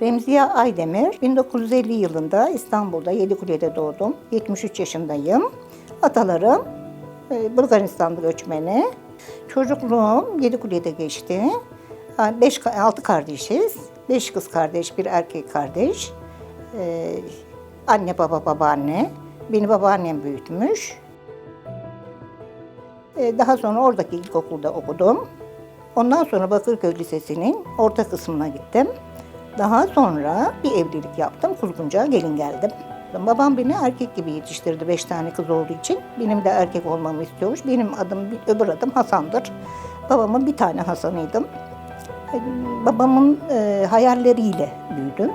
Remziye Aydemir, 1950 yılında İstanbul'da Yedikule'de doğdum. 73 yaşındayım. Atalarım e, Bulgaristanlı göçmeni. Çocukluğum Yedikule'de geçti. 5 altı kardeşiz. Beş kız kardeş, bir erkek kardeş. Ee, anne baba babaanne. Beni babaannem büyütmüş. Ee, daha sonra oradaki ilkokulda okudum. Ondan sonra Bakırköy Lisesi'nin orta kısmına gittim. Daha sonra bir evlilik yaptım. Kuzguncuğa gelin geldim. Babam beni erkek gibi yetiştirdi beş tane kız olduğu için. Benim de erkek olmamı istiyormuş. Benim adım, öbür adım Hasan'dır. Babamın bir tane Hasan'ıydım. Babamın e, hayalleriyle büyüdüm.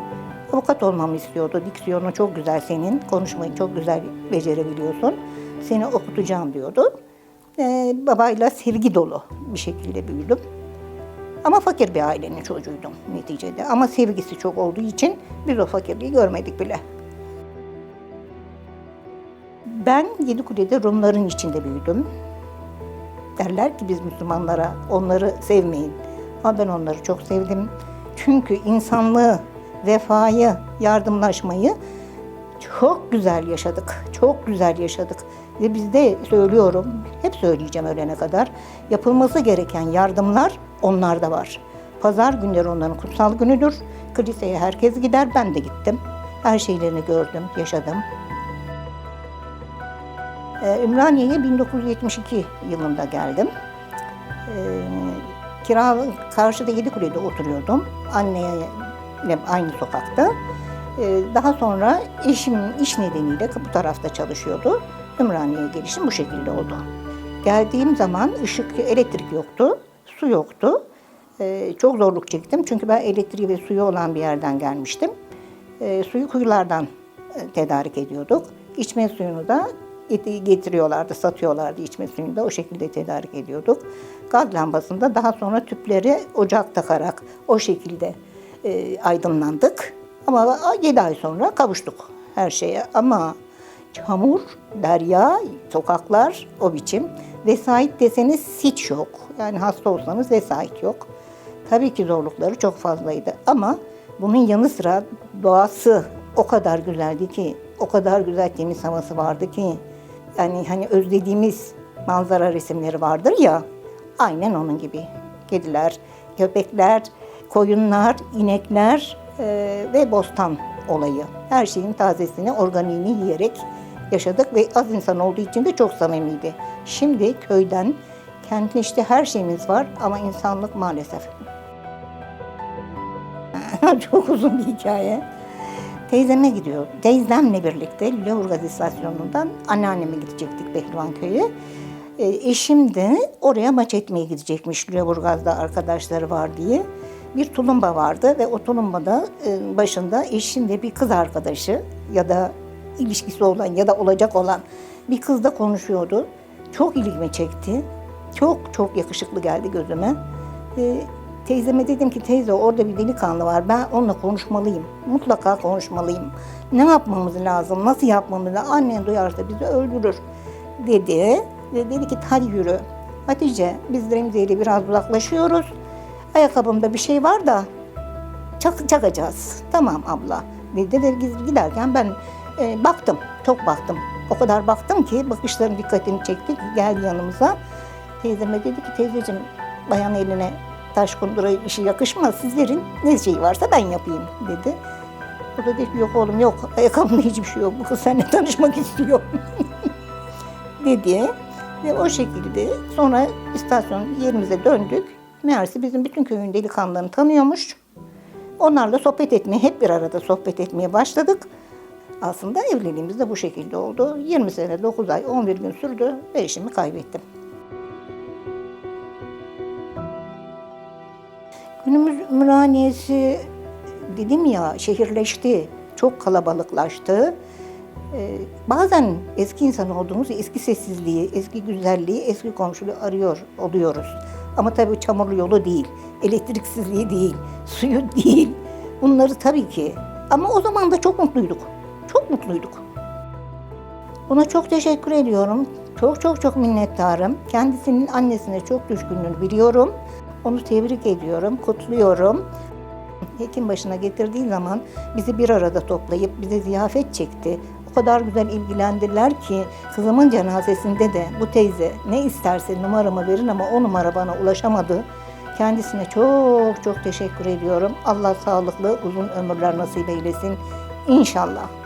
Avukat olmamı istiyordu. Diksiyonu çok güzel senin, konuşmayı çok güzel becerebiliyorsun. Seni okutacağım diyordu. E, babayla sevgi dolu bir şekilde büyüdüm. Ama fakir bir ailenin çocuğuydum neticede. Ama sevgisi çok olduğu için biz o fakirliği görmedik bile. Ben Yedikule'de Rumların içinde büyüdüm. Derler ki biz Müslümanlara onları sevmeyin. Ama ben onları çok sevdim. Çünkü insanlığı, vefayı, yardımlaşmayı çok güzel yaşadık. Çok güzel yaşadık. Ve bizde söylüyorum, hep söyleyeceğim ölene kadar, yapılması gereken yardımlar onlarda var. Pazar günleri onların kutsal günüdür. Kiliseye herkes gider, ben de gittim. Her şeylerini gördüm, yaşadım. Ee, Ümraniye'ye 1972 yılında geldim. Ee, kira karşıda Yedikule'de oturuyordum. Anneyle aynı sokakta. Ee, daha sonra eşim iş nedeniyle bu tarafta çalışıyordu. Ümraniye'ye gelişim bu şekilde oldu. Geldiğim zaman ışık, elektrik yoktu, su yoktu. Ee, çok zorluk çektim çünkü ben elektriği ve suyu olan bir yerden gelmiştim. Ee, suyu kuyulardan e, tedarik ediyorduk. İçme suyunu da getiriyorlardı, satıyorlardı içme suyunu da o şekilde tedarik ediyorduk. Gaz lambasında daha sonra tüpleri ocak takarak o şekilde e, aydınlandık. Ama 7 ay sonra kavuştuk her şeye. Ama çamur, derya, sokaklar o biçim. Vesait deseniz hiç yok. Yani hasta olsanız vesait yok. Tabii ki zorlukları çok fazlaydı ama bunun yanı sıra doğası o kadar güzeldi ki, o kadar güzel temiz havası vardı ki, yani hani özlediğimiz manzara resimleri vardır ya, aynen onun gibi. Kediler, köpekler, koyunlar, inekler e, ve bostan olayı. Her şeyin tazesini, organiğini yiyerek yaşadık ve az insan olduğu için de çok samimiydi. Şimdi köyden kentleşti her şeyimiz var ama insanlık maalesef. çok uzun bir hikaye. Teyzeme gidiyor. Teyzemle birlikte Lüleburgaz istasyonundan anneanneme gidecektik Behlivan köyü. E, eşim de oraya maç etmeye gidecekmiş Lüleburgaz'da arkadaşları var diye. Bir tulumba vardı ve o tulumbada e, başında eşim ve bir kız arkadaşı ya da ilişkisi olan ya da olacak olan bir kızla konuşuyordu. Çok ilgimi çekti. Çok çok yakışıklı geldi gözüme. E, Teyzeme dedim ki teyze orada bir delikanlı var. Ben onunla konuşmalıyım. Mutlaka konuşmalıyım. Ne yapmamız lazım? Nasıl yapmamız lazım? Annen duyarsa bizi öldürür dedi. Ve dedi ki hadi yürü. Hatice biz Remziye ile biraz uzaklaşıyoruz. Ayakkabımda bir şey var da çak, çakacağız. Tamam abla. Dedi de giderken ben e, baktım. Çok baktım. O kadar baktım ki bakışların dikkatini çekti. Geldi yanımıza. Teyzeme dedi ki teyzeciğim bayan eline taş kundura işi yakışmaz. Sizlerin ne şeyi varsa ben yapayım dedi. O da dedi ki yok oğlum yok ayakkabımda hiçbir şey yok. Bu kız seninle tanışmak istiyor dedi. Ve o şekilde sonra istasyon yerimize döndük. Meğerse bizim bütün köyün delikanlılarını tanıyormuş. Onlarla sohbet etmeye, hep bir arada sohbet etmeye başladık. Aslında evliliğimiz de bu şekilde oldu. 20 sene, 9 ay, 11 gün sürdü ve eşimi kaybettim. Günümüz Ümraniyesi dedim ya şehirleşti, çok kalabalıklaştı. Ee, bazen eski insan olduğumuz eski sessizliği, eski güzelliği, eski komşuluğu arıyor oluyoruz. Ama tabii çamurlu yolu değil, elektriksizliği değil, suyu değil. Bunları tabii ki. Ama o zaman da çok mutluyduk. Çok mutluyduk. Ona çok teşekkür ediyorum. Çok çok çok minnettarım. Kendisinin annesine çok düşkünlüğünü biliyorum. Onu tebrik ediyorum, kutluyorum. hekim başına getirdiği zaman bizi bir arada toplayıp bize ziyafet çekti. O kadar güzel ilgilendiler ki kızımın cenazesinde de bu teyze ne isterse numaramı verin ama o numara bana ulaşamadı. Kendisine çok çok teşekkür ediyorum. Allah sağlıklı uzun ömürler nasip eylesin. İnşallah.